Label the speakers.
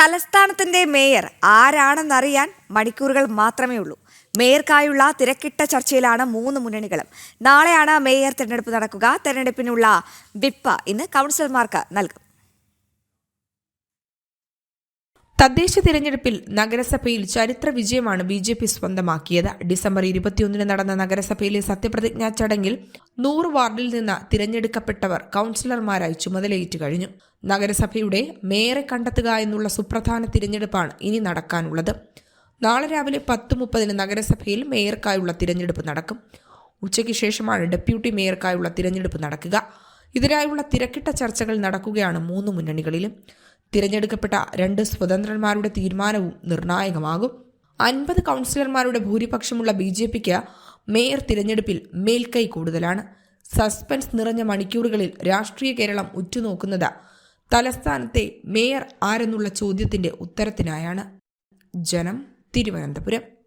Speaker 1: തലസ്ഥാനത്തിന്റെ mayor ആരാണെന്നറിയാൻ മണിക്കൂറുകൾ മാത്രമേ ഉള്ളൂ മേയർക്കായുള്ള തിരക്കിട്ട ചർച്ചയിലാണ് മൂന്ന് മുന്നണികളും. നാളെയാണ് മേയർ തിരഞ്ഞെടുപ്പ് നടക്കുക. തെരഞ്ഞെടുപ്പിനുള്ള വിപ്പ് ഇന്ന് കൗൺസിലർമാർക്ക് നൽകും.
Speaker 2: തദ്ദേശ തിരഞ്ഞെടുപ്പിൽ നഗരസഭയിൽ ചരിത്ര വിജയമാണ് ബി ജെ പി സ്വന്തമാക്കിയത്. ഡിസംബർ ഇരുപത്തിയൊന്നിന് നടന്ന നഗരസഭയിലെ സത്യപ്രതിജ്ഞാ ചടങ്ങിൽ നൂറ് വാർഡിൽ നിന്ന് തിരഞ്ഞെടുക്കപ്പെട്ടവർ കൗൺസിലർമാരായി ചുമതലയേറ്റു കഴിഞ്ഞു. നഗരസഭയുടെ മേയറെ കണ്ടെത്തുക എന്നുള്ള സുപ്രധാന തിരഞ്ഞെടുപ്പാണ് ഇനി നടക്കാനുള്ളത്. നാളെ രാവിലെ പത്ത് മുപ്പതിന് നഗരസഭയിൽ മേയർക്കായുള്ള തിരഞ്ഞെടുപ്പ് നടക്കും. ഉച്ചയ്ക്ക് ശേഷമാണ് ഡെപ്യൂട്ടി മേയർക്കായുള്ള തിരഞ്ഞെടുപ്പ് നടക്കുക. ഇതിനായുള്ള തിരക്കിട്ട ചർച്ചകൾ നടക്കുകയാണ് മൂന്ന് മുന്നണികളിലും. തിരഞ്ഞെടുക്കപ്പെട്ട രണ്ട് സ്വതന്ത്രന്മാരുടെ തീരുമാനവും നിർണായകമാകും. അൻപത് കൗൺസിലർമാരുടെ ഭൂരിപക്ഷമുള്ള ബി ജെ പിക്ക് മേയർ തിരഞ്ഞെടുപ്പിൽ മേൽക്കൈ കൂടുതലാണ്. സസ്പെൻസ് നിറഞ്ഞ മണിക്കൂറുകളിൽ രാഷ്ട്രീയ കേരളം ഉറ്റുനോക്കുന്നത് തലസ്ഥാനത്തെ മേയർ ആരെന്നുള്ള ചോദ്യത്തിന്റെ ഉത്തരത്തിനായാണ്. ജനം തിരുവനന്തപുരം.